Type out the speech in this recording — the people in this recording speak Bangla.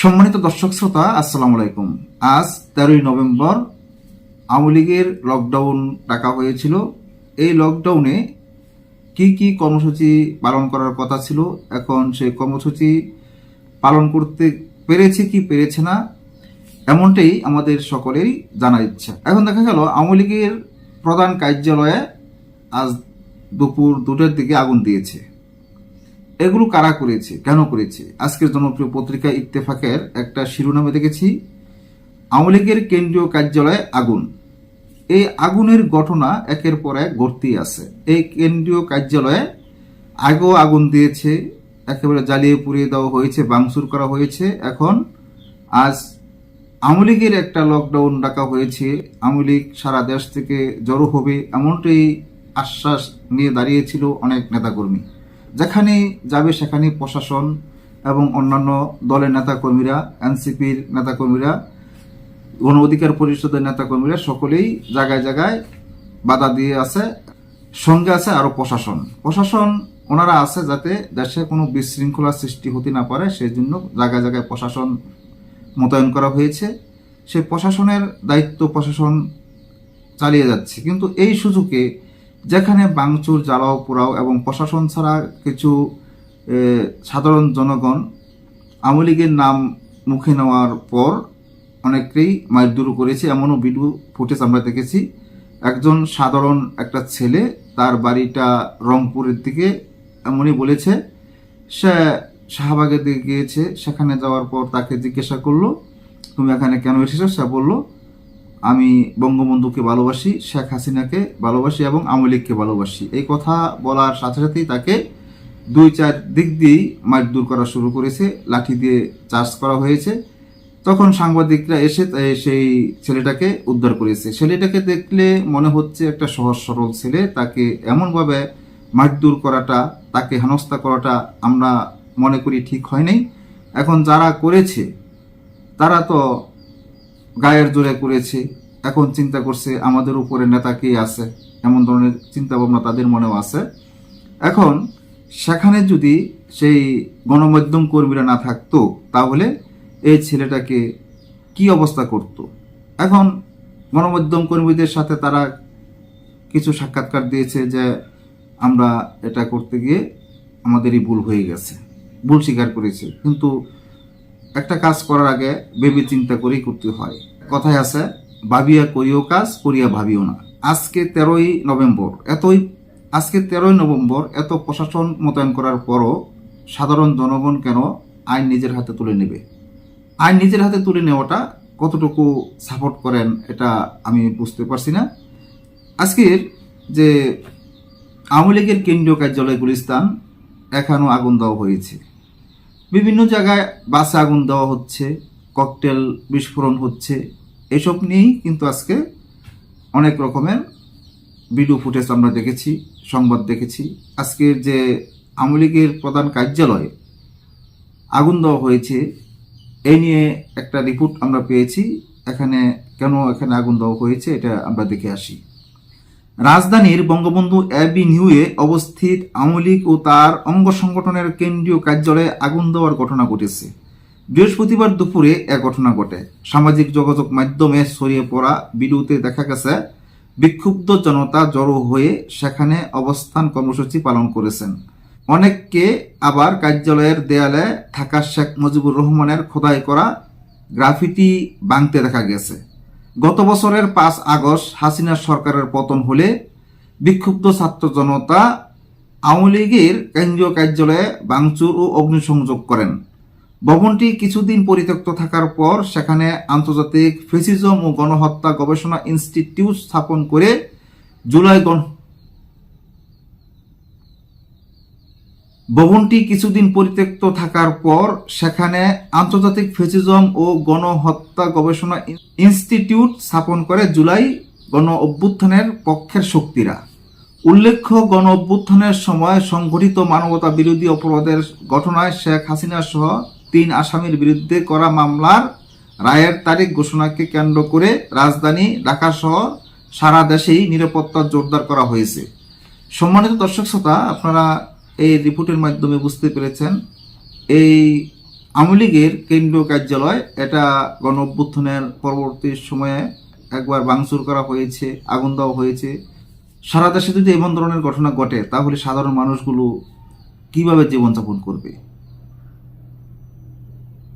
সম্মানিত দর্শক শ্রোতা, আসসালামু আলাইকুম। আজ তেরোই নভেম্বর, আওয়ামী লীগের লকডাউন ডাকা হয়েছিল। এই লকডাউনে কি কি কর্মসূচি পালন করার কথা ছিল? এখন সেই কর্মসূচি পালন করতে পেরেছে কি পেরেছে না? এমনটাই আমাদের সকলেরই জানার ইচ্ছা। এখন দেখা গেল, আওয়ামী লীগের প্রধান কার্যালয়ে আজ দুপুর দুটোর দিকে আগুন দিয়েছে। এগুলো কারা করেছে? কেন করেছে? আজকের জনপ্রিয় পত্রিকা ইত্তেফাকের একটা শিরোনামে দেখেছি। আওয়ামী লীগের কেন্দ্রীয় কার্যালয়ে আগুন। এই আগুনের ঘটনা একের পর এক ঘটতেই আছে। এই কেন্দ্রীয় কার্যালয়ে আগেও আগুন দিয়েছে, একেবারে জ্বালিয়ে পুড়িয়ে দেওয়া হয়েছে বাংসুর করা হয়েছে। এখন আজ আওয়ামী লীগের একটা লকডাউন ডাকা হয়েছে। আওয়ামী লীগ সারা দেশ থেকে জড়ো হবে এমনটাই আশ্বাস নিয়ে দাঁড়িয়েছিল অনেক নেতাকর্মী। যেখানে যাবে সেখানে প্রশাসন এবং অন্যান্য দলের নেতাকর্মীরা, এনসিপির নেতাকর্মীরা, গণ অধিকার পরিষদের নেতাকর্মীরা সকলেই জায়গায় জায়গায় বাধা দিয়ে আছে, সঙ্গে আছে আরও প্রশাসন। প্রশাসন ওনারা আছে যাতে দেশে কোনো বিশৃঙ্খলা সৃষ্টি হতে না পারে সেই জন্য জায়গায় জায়গায় প্রশাসন মোতায়েন করা হয়েছে। সেই প্রশাসনের দায়িত্ব প্রশাসন চালিয়ে যাচ্ছে। কিন্তু এই সুযোগে যেখানে বাংচুর জ্বালাও পোড়াও এবং প্রশাসন ছাড়া কিছু সাধারণ জনগণ আওয়ামী লীগের নাম মুখে নেওয়ার পর অনেকেই মারধর করেছে। এমনও ভিডিও ফুটেজ আমরা দেখেছি। একজন সাধারণ একটা ছেলে তার বাড়িটা রংপুরের দিকে এমনই বলেছে। সে শাহবাগের দিকে গিয়েছে। সেখানে যাওয়ার পর তাকে জিজ্ঞাসা করল, তুমি এখানে কেন এসেছ? সে বলল আমি বঙ্গবন্ধুকে ভালোবাসি, শেখ হাসিনাকে ভালোবাসি এবং আওয়ামী লীগকে ভালোবাসি। এই কথা বলার সাথে সাথেই তাকে দুই চার দিক দিয়েই মারধর করা শুরু করেছে, লাঠি দিয়ে চার্জ করা হয়েছে। তখন সাংবাদিকরা এসে সেই ছেলেটাকে উদ্ধার করেছে। ছেলেটাকে দেখলে মনে হচ্ছে একটা সহজ সরল ছেলে। তাকে এমনভাবে মারধর করাটা, তাকে হেনস্থা করাটা আমরা মনে করি ঠিক হয় নাই। এখন যারা করেছে, তারা তো গায়ের জোরে করেছে। এখন চিন্তা করছে, আমাদের উপরে নেতা কে আছে? এমন ধরনের চিন্তা ভাবনা তাদের মনেও আছে। এখন সেখানে যদি সেই গণমাধ্যম কর্মীরা না থাকতো, তাহলে এই ছেলেটাকে কি অবস্থা করত? এখন গণমাধ্যম কর্মীদের সাথে তারা কিছু সাক্ষাৎকার দিয়েছে যে, আমরা এটা করতে গিয়ে আমাদেরই ভুল হয়ে গেছে। ভুল স্বীকার করেছে। কিন্তু একটা কাজ করার আগে ভেবে চিন্তা করেই করতে হয়। কথায় আছে, ভাবিয়া করিও কাজ, করিয়া ভাবিও না। আজকে তেরোই নভেম্বর, এতই, আজকে তেরোই নভেম্বর, এত প্রশাসন মোতায়েন করার পরও সাধারণ জনগণ কেন আইন নিজের হাতে তুলে নেবে? আইন নিজের হাতে তুলে নেওয়াটা কতটুকু সাপোর্ট করেন, এটা আমি বুঝতে পারছি না। আজকের যে আওয়ামী লীগের কেন্দ্রীয় কার্যালয় গুলিস্তান, এখানেও আগুন দেওয়া হয়েছে। বিভিন্ন জায়গায় বাসে আগুন দেওয়া হচ্ছে, ককটেল বিস্ফোরণ হচ্ছে। এসব নিয়েই কিন্তু আজকে অনেক রকমের ভিডিও ফুটেজ আমরা দেখেছি, সংবাদ দেখেছি। আজকের যে আওয়ামী লীগের প্রধান কার্যালয়ে আগুন দেওয়া হয়েছে এই নিয়ে একটা রিপোর্ট আমরা পেয়েছি। এখানে কেন এখানে আগুন দেওয়া হয়েছে এটা আমরা দেখে আসি। রাজধানীর বঙ্গবন্ধু অ্যাভিনিউয়ে অবস্থিত আওয়ামী ও তার অঙ্গ সংগঠনের কেন্দ্রীয় কার্যালয়ে আগুন দেওয়ার ঘটনা ঘটেছে। বৃহস্পতিবার দুপুরে এ ঘটনা ঘটে। সামাজিক যোগাযোগ মাধ্যমে ছড়িয়ে পড়া ভিডিওতে দেখা গেছে, বিক্ষুব্ধ জনতা জড়ো হয়ে সেখানে অবস্থান কর্মসূচি পালন করেছেন। অনেককে আবার কার্যালয়ের দেয়ালে থাকা শেখ মুজিবুর রহমানের খোদাই করা গ্রাফিটি ভাঙতে দেখা গেছে। গত বছরের পাঁচ আগস্ট হাসিনা সরকারের পতন হলে বিক্ষুব্ধ ছাত্র জনতা আওয়ামী লীগের কেন্দ্রীয় কার্যালয়ে বাংচুর ও অগ্নিসংযোগ করেন। ভবনটি কিছুদিন পরিত্যক্ত থাকার পর সেখানে আন্তর্জাতিক ফেসিজম ও গণহত্যা গবেষণা ইনস্টিটিউট স্থাপন করে জুলাই গণ ভবনটি কিছুদিন পরিত্যক্ত থাকার পর সেখানে আন্তর্জাতিক ফেসিজম ও গণহত্যা গবেষণা ইনস্টিটিউট স্থাপন করে জুলাই গণ অভ্যুত্থানের পক্ষের শক্তিরা। উল্লেখ্য, গণ অভ্যুত্থানের সময় সংঘটিত মানবতা বিরোধী অপরাধের ঘটনায় শেখ হাসিনা সহ তিন আসামির বিরুদ্ধে করা মামলার রায়ের তারিখ ঘোষণাকে কেন্দ্র করে রাজধানী ঢাকা সহ সারা দেশেই নিরাপত্তা জোরদার করা হয়েছে। সম্মানিত দর্শক শ্রোতা, আপনারা এই রিপোর্টের মাধ্যমে বুঝতে পেরেছেন, এই আওয়ামী লীগের কেন্দ্রীয় কার্যালয় এটা গণ অভ্যুত্থানের পরবর্তী সময়ে একবার ভাঙচুর করা হয়েছে, আগুন দেওয়া হয়েছে। সারা দেশে যদি এমন ধরনের ঘটনা ঘটে, তাহলে সাধারণ মানুষগুলো কীভাবে জীবনযাপন করবে?